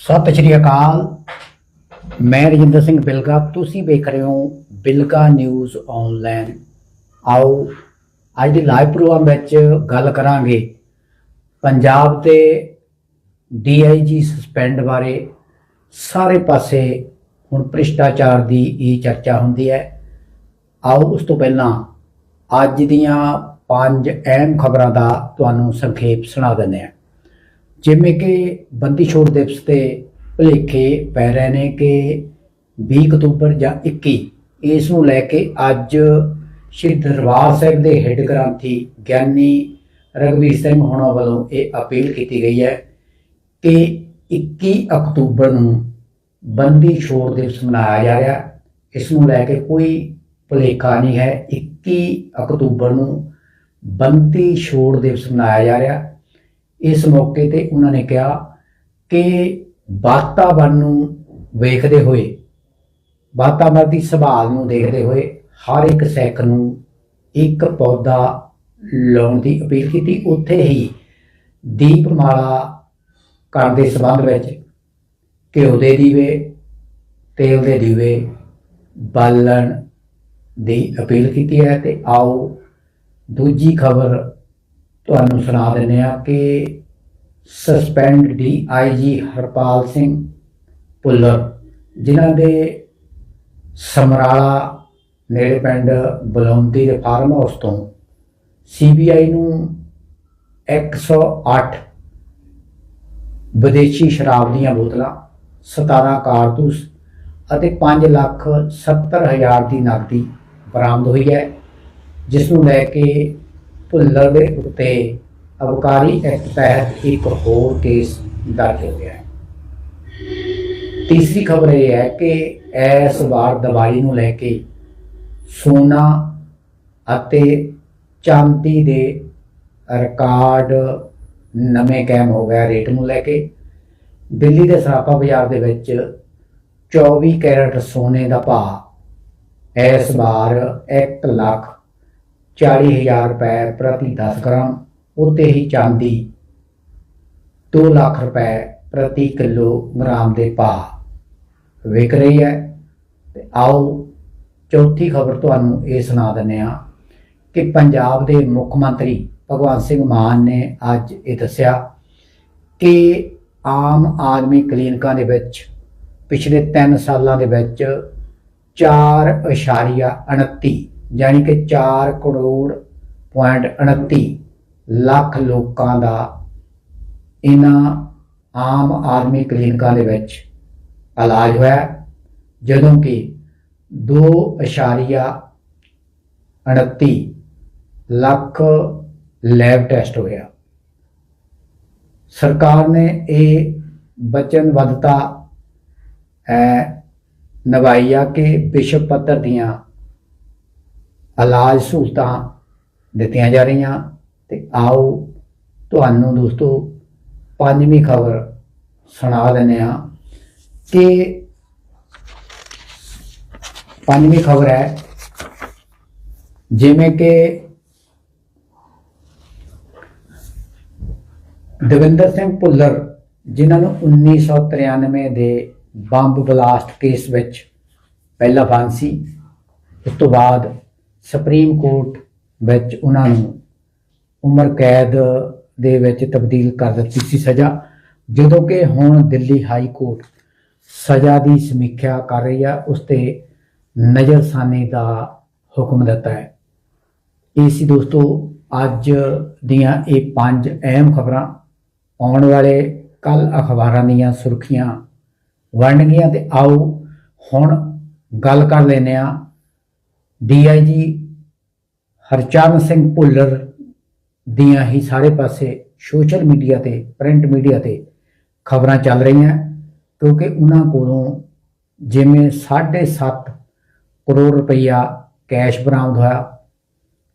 ਸਤਿ ਸ਼੍ਰੀ ਅਕਾਲ। ਮੈਂ ਰਜਿੰਦਰ ਸਿੰਘ ਬਿਲਗਾ। ਤੁਸੀਂ ਵੇਖ ਰਹੇ ਹੋ ਬਿਲਗਾ ਨਿਊਜ਼ ਆਨਲਾਈਨ ਆਓ, ਅੱਜ ਦੇ ਲਾਈਵ ਪ੍ਰੋਗਰਾਮ ਵਿੱਚ ਗੱਲ ਕਰਾਂਗੇ ਪੰਜਾਬ ਦੇ ਡੀਆਈਜੀ ਸਸਪੈਂਡ ਬਾਰੇ। ਸਾਰੇ ਪਾਸੇ ਹੁਣ ਭ੍ਰਿਸ਼ਟਾਚਾਰ ਦੀ ਇਹ ਚਰਚਾ ਹੁੰਦੀ ਹੈ। ਆਓ, ਉਸ ਤੋਂ ਪਹਿਲਾਂ ਅੱਜ ਦੀਆਂ ਪੰਜ ਅਹਿਮ ਖਬਰਾਂ ਦਾ ਤੁਹਾਨੂੰ ਸੰਖੇਪ ਸੁਣਾ ਦਿੰਦੇ ਹਾਂ। ਜਿਵੇਂ ਕਿ ਬੰਦੀ ਛੋੜ ਦਿਵਸ ਤੇ ਭੁਲੇਖੇ ਪੈ ਰਹੇ ਨੇ ਕਿ 20 ਅਕਤੂਬਰ ਜਾਂ 21 ਇਸ ਨੂੰ ਲੈ ਕੇ ਅੱਜ ਸ਼੍ਰੀ ਦਰਬਾਰ ਸਾਹਿਬ ਦੇ ਹੈੱਡ ਗ੍ਰੰਥੀ ਗਿਆਨੀ ਰਗਵੀਰ ਸਿੰਘ ਹੋਣਾ ਵੱਲੋਂ ਇਹ ਅਪੀਲ ਕੀਤੀ ਗਈ ਹੈ ਕਿ 21 ਅਕਤੂਬਰ ਨੂੰ ਬੰਦੀ ਛੋੜ ਦਿਵਸ ਮਨਾਇਆ ਜਾ ਰਿਹਾ। ਇਸ ਨੂੰ ਲੈ ਕੇ ਕੋਈ ਭੁਲੇਖਾ ਨਹੀਂ ਹੈ। 21 ਅਕਤੂਬਰ ਨੂੰ ਬੰਦੀ ਛੋੜ ਦਿਵਸ ਮਨਾਇਆ ਜਾ ਰਿਹਾ। ਇਸ ਮੌਕੇ ਤੇ ਉਹਨਾਂ ਨੇ ਕਿਹਾ ਕਿ ਵਾਤਾਵਰਣ ਨੂੰ ਵੇਖਦੇ ਹੋਏ ਵਾਤਾਵਰਣ ਦੀ ਸੰਭਾਲ ਨੂੰ ਦੇਖਦੇ ਹੋਏ ਹਰ ਇੱਕ ਸੈਕ ਨੂੰ ਇੱਕ ਪੌਦਾ ਲਾਉਣ ਦੀ ਅਪੀਲ ਕੀਤੀ। ਉੱਥੇ ਹੀ ਦੀਪਮਾਲਾ ਕਰਨ ਦੇ ਸੰਬੰਧ ਵਿੱਚ ਘਿਓ ਦੇ ਦੀਵੇ, ਤੇਲ ਦੇ ਦੀਵੇ, ਬਾਲਣ ਦੀ ਅਪੀਲ ਕੀਤੀ ਹੈ। ਤੇ ਆਓ ਦੂਜੀ ਖਬਰ ਤੁਹਾਨੂੰ ਸੁਣਾ ਦਿੰਦੇ ਆ ਕਿ suspend D DIG Harpal Singh Bhullar ਜਿਨ੍ਹਾਂ ਦੇ ਸਮਰਾਲਾ ਨੇੜੇ ਪਿੰਡ ਬਲੌਂਦੀ ਦੇ ਫਾਰਮ ਹਾਊਸ ਤੋਂ ਸੀਬੀਆਈ ਨੂੰ 108 ਵਿਦੇਸ਼ੀ ਸ਼ਰਾਬ ਦੀਆਂ ਬੋਤਲਾਂ 17 ਕਾਰਤੂਸ ਅਤੇ 5 ਲੱਖ 70 ਹਜ਼ਾਰ ਦੀ ਨਕਦੀ ਬਰਾਮਦ ਹੋਈ ਹੈ, ਜਿਸ ਨੂੰ ਲੈ ਕੇ ਭੁੱਲਰ ਦੇ ਉੱਤੇ ਅਬਕਾਰੀ ਐਕਟ ਤਹਿਤ ਇੱਕ ਹੋਰ ਕੇਸ ਦਰਜ ਹੋ ਗਿਆ ਹੈ। ਤੀਸਰੀ ਖਬਰ ਇਹ ਹੈ ਕਿ ਇਸ ਵਾਰ ਦਵਾਈ ਨੂੰ ਲੈ ਕੇ ਸੋਨਾ ਅਤੇ ਚਾਂਦੀ ਦੇ ਰਿਕਾਰਡ ਨਵੇਂ ਕਾਇਮ ਹੋ ਗਿਆ ਰੇਟ ਨੂੰ ਲੈ ਕੇ। ਦਿੱਲੀ ਦੇ ਸਰਾਪਾ ਬਾਜ਼ਾਰ ਦੇ ਵਿੱਚ 24 ਕੈਰਟ ਸੋਨੇ ਦਾ ਭਾਅ ਇਸ ਵਾਰ 1 ਲੱਖ 40000 ਰੁਪਏ ਪ੍ਰਤੀ 10 ਗ੍ਰਾਮ, ਉੱਤੇ ਹੀ ਚਾਂਦੀ 2 ਲੱਖ ਰੁਪਏ ਪ੍ਰਤੀ ਕਿਲੋਗ੍ਰਾਮ ਦੇ ਭਾਅ ਵਿਕ ਰਹੀ ਹੈ। ਤੇ ਆਓ, ਚੌਥੀ ਖਬਰ ਤੁਹਾਨੂੰ ਇਹ ਸੁਣਾ ਦਿੰਦੇ ਹਾਂ ਕਿ ਪੰਜਾਬ ਦੇ ਮੁੱਖ ਮੰਤਰੀ ਭਗਵੰਤ ਸਿੰਘ ਮਾਨ ਨੇ ਅੱਜ ਇਹ ਦੱਸਿਆ ਕਿ ਆਮ ਆਦਮੀ ਕਲੀਨਿਕਾਂ ਦੇ ਵਿੱਚ ਪਿਛਲੇ 3 ਸਾਲਾਂ ਦੇ ਵਿੱਚ 4.29 ਯਾਨੀ ਕਿ 4 ਕਰੋੜ ਪੁਆਇੰਟ 29 ਲੱਖ ਲੋਕਾਂ ਦਾ ਇਹਨਾਂ ਆਮ ਆਦਮੀ ਕਲੀਨਿਕਾਂ ਦੇ ਵਿੱਚ ਇਲਾਜ ਹੋਇਆ। ਜਦੋਂ ਕਿ 2.29 ਲੱਖ ਲੈਬ ਟੈਸਟ ਹੋਇਆ। ਸਰਕਾਰ ਨੇ ਇਹ ਵਚਨਬੱਧਤਾ ਹੈ ਨਿਭਾਈ ਆ ਕਿ ਵਿਸ਼ਵ ਪੱਧਰ ਦੀਆਂ ਇਲਾਜ ਸਹੂਲਤਾਂ ਦਿੱਤੀਆਂ ਜਾ ਰਹੀਆਂ ਤੇ ਆਓ ਤੁਹਾਨੂੰ ਦੋਸਤੋ ਪੰਜਵੀਂ ਖਬਰ ਸੁਣਾ ਦਿੰਦੇ ਆ ਕਿ ਪੰਜਵੀਂ ਖਬਰ ਹੈ ਜਿਵੇਂ ਕਿ ਦਵਿੰਦਰ ਸਿੰਘ ਭੁੱਲਰ ਜਿਨ੍ਹਾਂ ਨੂੰ 1993 ਦੇ ਬੰਬ ਬਲਾਸਟ ਕੇਸ ਵਿੱਚ ਪਹਿਲਾ ਫਾਂਸੀ, ਉਸ ਤੋਂ ਬਾਅਦ ਸੁਪਰੀਮ ਕੋਰਟ ਵਿੱਚ ਉਹਨਾਂ ਨੂੰ ਉਮਰ ਕੈਦ ਦੇ ਵਿੱਚ ਤਬਦੀਲ ਕਰ ਦਿੱਤੀ ਸੀ ਸਜ਼ਾ, ਜਦੋਂ ਕਿ ਹੁਣ ਦਿੱਲੀ ਹਾਈ ਕੋਰਟ ਸਜ਼ਾ ਦੀ ਸਮੀਖਿਆ ਕਰ ਰਹੀ ਹੈ ਉਸ ਤੇ ਨਜ਼ਰਸਾਨੀ ਦਾ ਹੁਕਮ ਦਿੱਤਾ ਹੈ। ਇਹ ਸੀ ਦੋਸਤੋ, ਅੱਜ ਦੀਆਂ ਇਹ ਪੰਜ ਅਹਿਮ ਖਬਰਾਂ। ਆਉਣ ਵਾਲੇ ਕੱਲ ਅਖਬਾਰਾਂ ਦੀਆਂ ਸੁਰਖੀਆਂ ਵੰਡਗੀਆਂ ਤੇ ਆਓ ਹੁਣ ਗੱਲ ਕਰ ਲੈਨੇ ਆ ਡੀਆਈਜੀ ਹਰਚਰਨ ਸਿੰਘ ਭੁੱਲਰ ਦੀਆਂ ਹੀ ਸਾਰੇ ਪਾਸੇ ਸੋਸ਼ਲ ਮੀਡੀਆ ਤੇ, ਪ੍ਰਿੰਟ ਮੀਡੀਆ ਤੇ ਖਬਰਾਂ ਚੱਲ ਰਹੀਆਂ, ਕਿਉਂਕਿ ਉਹਨਾਂ ਕੋਲੋਂ ਜਿਵੇਂ 7.5 ਕਰੋੜ ਰੁਪਈਆ ਕੈਸ਼ ਬਰਾਮਦ ਹੋਇਆ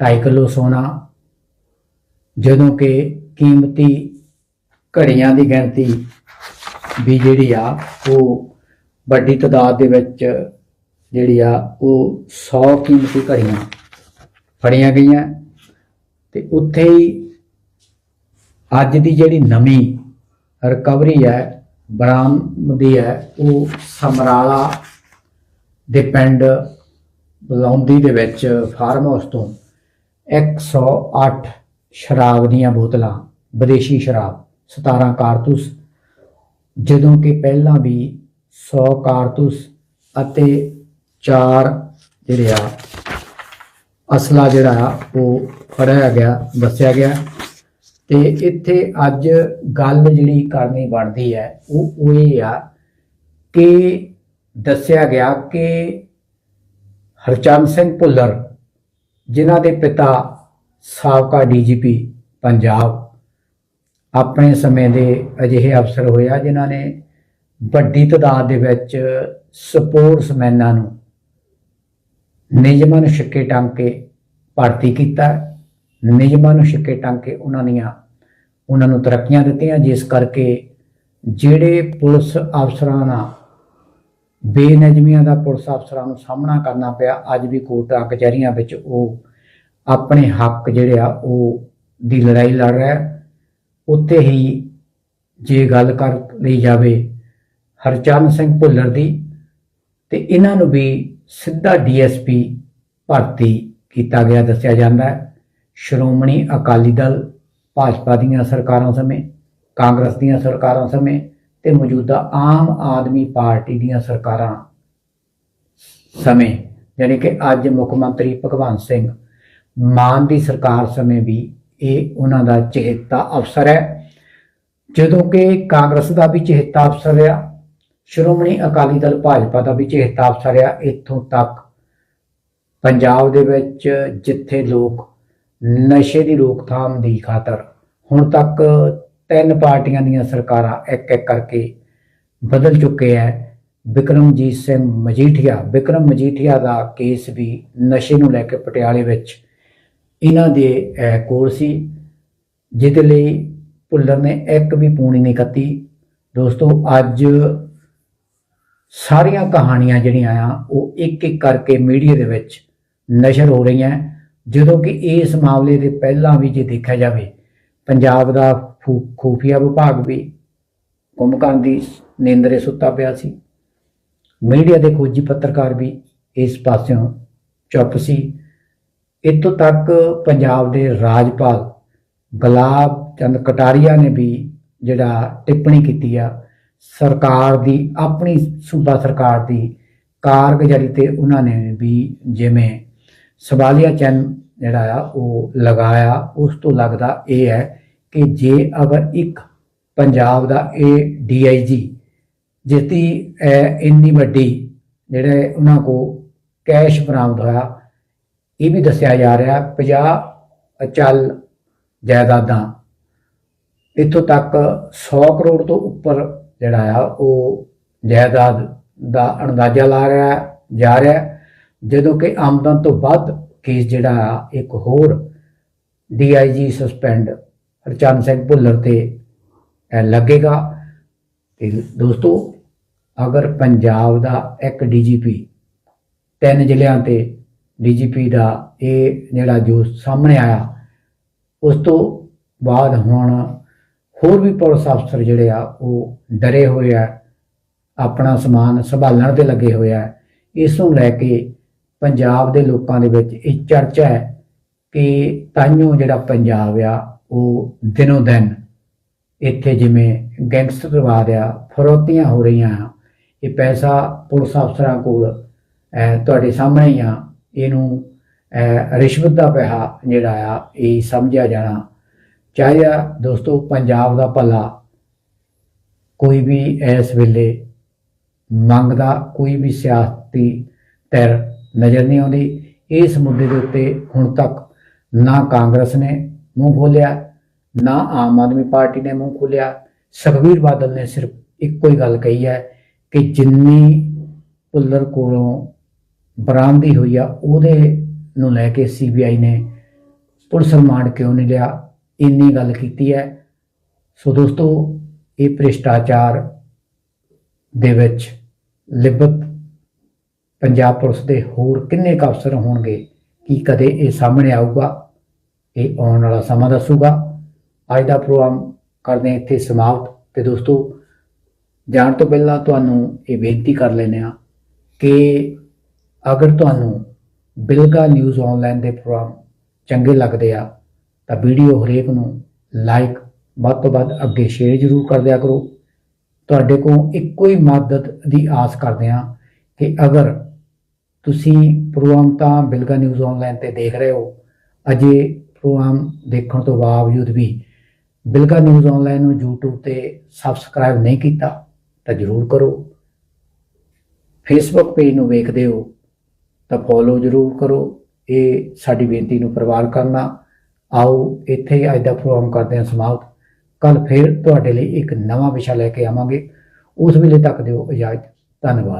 2.5 ਕਿਲੋ ਸੋਨਾ, ਜਦੋਂ ਕਿ ਕੀਮਤੀ ਘੜੀਆਂ ਦੀ ਗਿਣਤੀ ਵੀ ਜਿਹੜੀ ਆ, ਉਹ ਵੱਡੀ ਤਾਦਾਦ ਦੇ ਵਿੱਚ ਜਿਹੜੀ ਆ, ਉਹ 100 ਕੀਮਤੀ ਘੜੀਆਂ ਫੜੀਆਂ ਗਈਆਂ। ਤੇ ਉੱਥੇ ਹੀ ਅੱਜ ਦੀ ਜਿਹੜੀ ਨਵੀਂ ਰਿਕਵਰੀ ਹੈ ਬਰਾਮਦੀ ਹੈ, ਉਹ ਸਮਰਾਲਾ ਦੇ ਪਿੰਡ ਬਲੌਂਦੀ ਦੇ ਵਿੱਚ ਫਾਰਮ ਹਾਊਸ ਤੋਂ 108 ਸ਼ਰਾਬ ਦੀਆਂ ਬੋਤਲਾਂ, ਵਿਦੇਸ਼ੀ ਸ਼ਰਾਬ 17 ਕਾਰਤੂਸ, ਜਦੋਂ ਕਿ ਪਹਿਲਾਂ ਵੀ 100 ਕਾਰਤੂਸ ਅਤੇ 4 ਜਿਹੜੇ ਆ ਅਸਲਾ ਜਿਹੜਾ ਆ, ਉਹ ਫੜਿਆ ਗਿਆ, ਦੱਸਿਆ ਗਿਆ। ਤੇ ਇੱਥੇ ਅੱਜ ਗੱਲ ਜਿਹੜੀ ਕਰਨੀ ਬਣਦੀ ਹੈ, ਉਹ ਉਹ ਇਹ ਆ ਕਿ ਦੱਸਿਆ ਗਿਆ ਕਿ ਹਰਚੰਦ ਸਿੰਘ ਭੁੱਲਰ, ਜਿਨ੍ਹਾਂ ਦੇ ਪਿਤਾ ਸਾਬਕਾ ਡੀਜੀਪੀ ਪੰਜਾਬ, ਆਪਣੇ ਸਮੇਂ ਦੇ ਅਜਿਹੇ ਅਫਸਰ ਹੋਇਆ ਜਿਨ੍ਹਾਂ ਨੇ ਵੱਡੀ ਤਾਦਾਦ ਦੇ ਵਿੱਚ ਸਪੋਰਟਸਮੈਨਾਂ ਨੂੰ ਨਿਯਮਾਂ ਨੂੰ ਛਿੱਕੇ ਟੰਗ ਕੇ ਭਰਤੀ ਕੀਤਾ ਨਿਯਮਾਂ ਨੂੰ ਛਿੱਕੇ ਟੰਗ ਕੇ ਉਹਨਾਂ ਦੀਆਂ, ਉਹਨਾਂ ਨੂੰ ਤਰੱਕੀਆਂ ਦਿੱਤੀਆਂ, ਜਿਸ ਕਰਕੇ ਜਿਹੜੇ ਪੁਲਿਸ ਅਫਸਰਾਂ ਨਾਲ ਬੇਨਜ਼ਮੀਆਂ ਦਾ ਪੁਲਿਸ ਅਫਸਰਾਂ ਨੂੰ ਸਾਹਮਣਾ ਕਰਨਾ ਪਿਆ, ਅੱਜ ਵੀ ਕੋਰਟਾਂ, ਕਚਹਿਰੀਆਂ ਵਿੱਚ ਉਹ ਆਪਣੇ ਹੱਕ ਜਿਹੜੇ ਆ, ਉਹ ਦੀ ਲੜਾਈ ਲੜ ਰਿਹਾ ਹੈ। ਉੱਥੇ ਹੀ ਜੇ ਗੱਲ ਕਰ ਲਈ ਜਾਵੇ ਹਰਚੰਦ ਸਿੰਘ ਭੁੱਲਰ ਦੀ, ਤੇ ਇਹਨਾਂ ਨੂੰ ਵੀ ਸਿੱਧਾ ਡੀਐਸਪੀ ਭਰਤੀ ਕੀਤਾ ਗਿਆ, ਦੱਸਿਆ ਜਾਂਦਾ ਹੈ। ਸ਼੍ਰੋਮਣੀ ਅਕਾਲੀ ਦਲ ਭਾਜਪਾ ਦੀਆਂ ਸਰਕਾਰਾਂ ਸਮੇਂ, ਕਾਂਗਰਸ ਦੀਆਂ ਸਰਕਾਰਾਂ ਸਮੇਂ ਤੇ ਮੌਜੂਦਾ ਆਮ ਆਦਮੀ ਪਾਰਟੀ ਦੀਆਂ ਸਰਕਾਰਾਂ ਸਮੇਂ, ਯਾਨੀ ਕਿ ਅੱਜ ਮੁੱਖ ਮੰਤਰੀ ਭਗਵੰਤ ਸਿੰਘ ਮਾਨ ਦੀ ਸਰਕਾਰ ਸਮੇਂ ਵੀ ਇਹ ਉਹਨਾਂ ਦਾ ਚਹੇਤਾ ਅਫਸਰ ਹੈ। ਜਦੋਂ ਕਿ ਕਾਂਗਰਸ ਦਾ ਵੀ ਚਹੇਤਾ ਅਫਸਰ ਰਿਹਾ ਸ਼੍ਰੋਮਣੀ ਅਕਾਲੀ ਦਲ ਭਾਜਪਾ ਦਾ ਵੀ ਚਹੇਤਾ ਅਫਸਰਿਆ ਇੱਥੋਂ ਤੱਕ ਪੰਜਾਬ ਦੇ ਵਿੱਚ ਜਿੱਥੇ ਲੋਕ ਨਸ਼ੇ ਦੀ ਰੋਕਥਾਮ ਦੀ ਖਾਤਰ ਹੁਣ ਤੱਕ ਤਿੰਨ ਪਾਰਟੀਆਂ ਦੀਆਂ ਸਰਕਾਰਾਂ ਇੱਕ ਇੱਕ ਕਰਕੇ ਬਦਲ ਚੁੱਕੇ ਹੈ ਬਿਕਰਮਜੀਤ ਸਿੰਘ ਮਜੀਠੀਆ, ਬਿਕਰਮ ਮਜੀਠੀਆ ਦਾ ਕੇਸ ਵੀ ਨਸ਼ੇ ਨੂੰ ਲੈ ਕੇ ਪਟਿਆਲੇ ਵਿੱਚ ਇਹਨਾਂ ਦੇ ਕੋਲ ਸੀ। ਜਿਹਦੇ ਲਈ ਭੁੱਲਰ ਨੇ ਇੱਕ ਵੀ ਪੂਣੀ ਨਹੀਂ ਕੱਤੀ। ਦੋਸਤੋ, ਅੱਜ ਸਾਰੀਆਂ ਕਹਾਣੀਆਂ ਜਿਹੜੀਆਂ ਆ, ਉਹ ਇੱਕ ਇੱਕ ਕਰਕੇ ਮੀਡੀਆ ਦੇ ਵਿੱਚ ਨਸ਼ਰ ਹੋ ਰਹੀਆਂ। ਜਦੋਂ ਕਿ ਇਸ ਮਾਮਲੇ ਦੇ ਪਹਿਲਾਂ ਵੀ ਜੇ ਦੇਖਿਆ ਜਾਵੇ, ਪੰਜਾਬ ਦਾ ਖੂ- ਖੂਫੀਆ ਵਿਭਾਗ ਵੀ ਕੁੰਭਕਰਨ ਦੀ ਨੀਂਦਰੇ ਸੁੱਤਾ ਪਿਆ ਸੀ। ਮੀਡੀਆ ਦੇ ਖੋਜੀ ਪੱਤਰਕਾਰ ਵੀ ਇਸ ਪਾਸਿਓਂ ਚੁੱਪ ਸੀ। ਇੱਥੋਂ ਤੱਕ ਪੰਜਾਬ ਦੇ ਰਾਜਪਾਲ ਗੁਲਾਬ ਚੰਦ ਕਟਾਰੀਆ ਨੇ ਵੀ ਜਿਹੜਾ ਟਿੱਪਣੀ ਕੀਤੀ ਆ ਸਰਕਾਰ ਦੀ, ਆਪਣੀ ਸੂਬਾ ਸਰਕਾਰ ਦੀ ਕਾਰਗੁਜ਼ਾਰੀ ਤੇ ਉਹਨਾਂ ਨੇ ਵੀ ਜਿਵੇਂ ਸਵਾਲੀਆ ਚਿੰਨ੍ਹ ਜਿਹੜਾ ਆ, ਉਹ ਲਗਾਇਆ, ਉਸ ਤੋਂ ਲੱਗਦਾ ਇਹ ਹੈ ਕਿ ਜੇ ਅਗਰ ਇੱਕ ਪੰਜਾਬ ਦਾ ਇਹ ਡੀਆਈਜੀ ਜਿਸਦੀ ਇੰਨੀ ਵੱਡੀ ਜਿਹੜੇ ਉਹਨਾਂ ਕੋ ਕੈਸ਼ ਬਰਾਮਦ ਹੋਇਆ, ਇਹ ਵੀ ਦੱਸਿਆ ਜਾ ਰਿਹਾ 50 ਅਚਲ ਜਾਇਦਾਦਾਂ ਇੱਥੋਂ ਤੱਕ 100 ਕਰੋੜ ਤੋਂ ਉੱਪਰ ਜਿਹੜਾ ਆ, ਉਹ ਜਾਇਦਾਦ ਦਾ ਅੰਦਾਜ਼ਾ ਲਾ ਰਿਹਾ, ਜਾ ਰਿਹਾ। ਜਦੋਂ ਕਿ ਆਮਦਨ ਤੋਂ ਵੱਧ ਕੇਸ ਜਿਹੜਾ ਆ, ਇੱਕ ਹੋਰ ਡੀਆਈਜੀ ਸਸਪੈਂਡ ਹਰਚੰਦ ਸਿੰਘ ਭੁੱਲਰ ਤੇ ਲੱਗੇਗਾ। ਤੇ ਦੋਸਤੋ, ਅਗਰ ਪੰਜਾਬ ਦਾ ਇੱਕ ਡੀਜੀਪੀ ਤਿੰਨ ਜ਼ਿਲ੍ਹਿਆਂ ਤੇ ਡੀਜੀਪੀ ਦਾ ਇਹ ਜਿਹੜਾ ਜੋ ਸਾਹਮਣੇ ਆਇਆ, ਉਸ ਤੋਂ ਬਾਅਦ ਹੁਣ ਹੋਰ ਵੀ ਪੁਲਿਸ ਅਫਸਰ ਜਿਹੜੇ ਆ, ਉਹ ਡਰੇ ਹੋਏ ਆ, ਆਪਣਾ ਸਮਾਨ ਸੰਭਾਲਣ ਤੇ ਲੱਗੇ ਹੋਏ ਆ। ਇਸ ਨੂੰ ਲੈ ਕੇ ਪੰਜਾਬ ਦੇ ਲੋਕਾਂ ਦੇ ਵਿੱਚ ਇਹ ਚਰਚਾ ਹੈ ਕਿ ਤਾਈਓ ਜਿਹੜਾ ਪੰਜਾਬ ਆ, ਉਹ ਦਿਨੋ ਦਿਨ ਇੱਥੇ ਜਿਵੇਂ ਗੈਂਗਸਟਰਵਾਦ ਆ, ਫਰੋਤੀਆਂ ਹੋ ਰਹੀਆਂ ਆ। ਇਹ ਪੈਸਾ ਪੁਲਿਸ ਅਫਸਰਾਂ ਕੋਲ ਤੁਹਾਡੇ ਸਾਹਮਣੇ ਹੀ ਆ। ਇਹਨੂੰ ਰਿਸ਼ਵਤ ਦਾ ਪੈਸਾ ਜਿਹੜਾ ਆ, ਇਹ ਸਮਝਿਆ ਜਾਣਾ ਚਾਹੇ ਆ ਦੋਸਤੋ ਪੰਜਾਬ ਦਾ ਭਲਾ ਕੋਈ ਵੀ ਇਸ ਵੇਲੇ ਮੰਗਦਾ, ਕੋਈ ਵੀ ਸਿਆਸਤੀ ਧਿਰ ਨਜ਼ਰ ਨਹੀਂ ਆਉਂਦੀ, ਇਸ ਮੁੱਦੇ ਦੇ ਉੱਤੇ ਹੁਣ ਤੱਕ ਨਾ ਕਾਂਗਰਸ ਨੇ ਮੂੰਹ ਖੋਲਿਆ ਨਾ ਆਮ ਆਦਮੀ ਪਾਰਟੀ ਨੇ ਮੂੰਹ ਖੋਲਿਆ ਸੁਖਬੀਰ ਬਾਦਲ ਨੇ ਸਿਰਫ ਇੱਕੋ ਹੀ ਗੱਲ ਕਹੀ ਹੈ ਕਿ ਜਿੰਨੀ ਭੁੱਲਰ ਕੋਲੋਂ ਬਰਾਮਦੀ ਹੋਈ ਆ, ਉਹਦੇ ਨੂੰ ਲੈ ਕੇ ਸੀਬੀਆਈ ਨੇ ਪੁਲਿਸ ਰਿਮਾਂਡ ਕਿਉਂ ਨਹੀਂ ਲਿਆ? ਇੰਨੀ ਗੱਲ ਕੀਤੀ ਹੈ। ਸੋ ਦੋਸਤੋ, ਇਹ ਭ੍ਰਿਸ਼ਟਾਚਾਰ ਦੇ ਵਿੱਚ ਲਿਬਤ ਪੰਜਾਬ ਪੁਲਿਸ ਦੇ ਹੋਰ ਕਿੰਨੇ ਕੁ ਅਫਸਰ ਹੋਣਗੇ, ਕੀ ਕਦੇ ਇਹ ਸਾਹਮਣੇ ਆਊਗਾ, ਇਹ ਆਉਣ ਵਾਲਾ ਸਮਾਂ ਦੱਸੂਗਾ। ਅੱਜ ਦਾ ਪ੍ਰੋਗਰਾਮ ਕਰਦੇ ਇੱਥੇ ਸਮਾਪਤ। ਤੇ ਦੋਸਤੋ, ਜਾਣ ਤੋਂ ਪਹਿਲਾਂ ਤੁਹਾਨੂੰ ਇਹ ਬੇਨਤੀ ਕਰ ਲੈਂਦੇ ਆ ਕਿ ਅਗਰ ਤੁਹਾਨੂੰ ਬਿਲਗਾ ਨਿਊਜ਼ ਆਨਲਾਈਨ ਦੇ ਪ੍ਰੋਗਰਾਮ ਚੰਗੇ ਲੱਗਦੇ ਆ ਤਾਂ ਵੀਡੀਓ ਹਰੇਕ ਨੂੰ ਲਾਈਕ ਵੱਧ ਤੋਂ ਵੱਧ ਅੱਗੇ ਸ਼ੇਅਰ ਜ਼ਰੂਰ ਕਰ ਦਿਆ ਕਰੋ। ਤੁਹਾਡੇ ਕੋਲ ਇੱਕੋ ਹੀ ਮਦਦ ਦੀ ਆਸ ਕਰਦੇ ਹਾਂ ਕਿ ਅਗਰ ਤੁਸੀਂ ਪ੍ਰੋਗਰਾਮ ਤਾਂ ਬਿਲਗਾ ਨਿਊਜ਼ ਆਨਲਾਈਨ ਤੇ ਦੇਖ ਰਹੇ ਹੋ, ਅਜੇ ਪ੍ਰੋਗਰਾਮ ਦੇਖਣ ਤੋਂ ਬਾਵਜੂਦ ਵੀ ਬਿਲਗਾ ਨਿਊਜ਼ ਆਨਲਾਈਨ ਨੂੰ YouTube ਤੇ ਸਬਸਕ੍ਰਾਈਬ ਨਹੀਂ ਕੀਤਾ, ਤਾਂ ਜ਼ਰੂਰ ਕਰੋ। ਫੇਸਬੁੱਕ ਪੇਜ ਨੂੰ ਵੇਖਦੇ ਹੋ, ਤਾਂ ਫੋਲੋ ਜ਼ਰੂਰ ਕਰੋ। ਇਹ ਸਾਡੀ ਬੇਨਤੀ ਨੂੰ ਪ੍ਰਵਾਨ ਕਰਨਾ। ਆਓ ਇੱਥੇ ਹੀ ਅੱਜ ਦਾ ਪ੍ਰੋਗਰਾਮ ਕਰਦੇ ਹਾਂ ਸਮਾਪਤ। ਕੱਲ ਫਿਰ ਤੁਹਾਡੇ ਲਈ ਇੱਕ ਨਵਾਂ ਵਿਸ਼ਾ ਲੈ ਕੇ ਆਵਾਂਗੇ। ਉਸ ਵੇਲੇ ਤੱਕ ਦਿਓ ਇਜਾਜ਼ਤ। ਧੰਨਵਾਦ।